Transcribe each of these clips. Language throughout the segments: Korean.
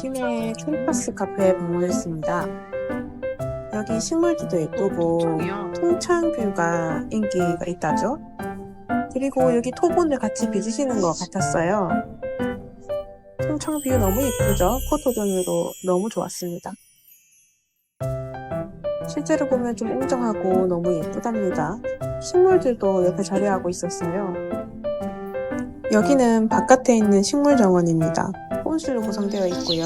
팀의 캠퍼스 카페에 방문했습니다. 여기 식물들도 예쁘고 통창이야. 통창 뷰가 인기가 있다죠. 그리고 여기 토본을 같이 빚으시는 것 같았어요. 통창 뷰 너무 예쁘죠? 포토존으로 너무 좋았습니다. 실제로 보면 좀 웅장하고 너무 예쁘답니다. 식물들도 옆에 자리하고 있었어요. 여기는 바깥에 있는 식물 정원입니다. 혼술로 구성되어 있고요.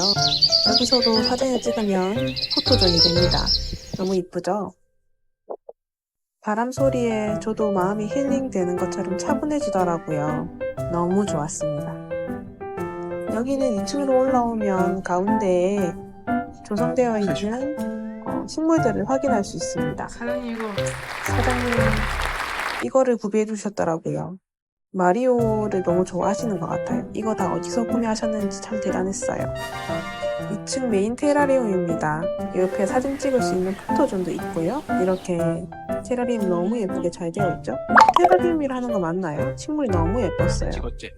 여기서도 사진을 찍으면 포토존이 됩니다. 너무 이쁘죠? 바람 소리에 저도 마음이 힐링되는 것처럼 차분해지더라고요. 너무 좋았습니다. 여기는 2층으로 올라오면 가운데에 조성되어 있는 어, 식물들을 확인할 수 있습니다. 사장님 이거 사장님 이거를 구비해 주셨더라고요. 마리오를 너무 좋아하시는 것 같아요. 이거 다 어디서 구매하셨는지 참 대단했어요. 2층 메인 테라리움입니다. 옆에 사진 찍을 수 있는 포토존도 있고요. 이렇게 테라리움 너무 예쁘게 잘 되어 있죠? 테라리움이라는 거 맞나요? 식물이 너무 예뻤어요.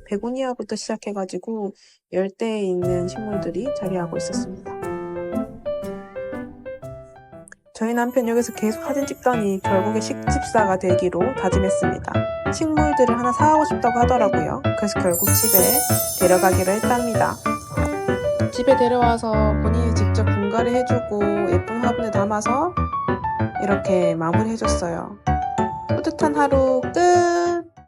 베고니아부터 시작해가지고 열대에 있는 식물들이 자리하고 있었습니다. 저희 남편 여기서 계속 사진 찍더니 결국에 식집사가 되기로 다짐했습니다. 식물들을 하나 사가고 싶다고 하더라고요. 그래서 결국 집에 데려가기로 했답니다. 집에 데려와서 본인이 직접 분갈이 해주고 예쁜 화분에 담아서 이렇게 마무리해줬어요. 뿌듯한 하루 끝!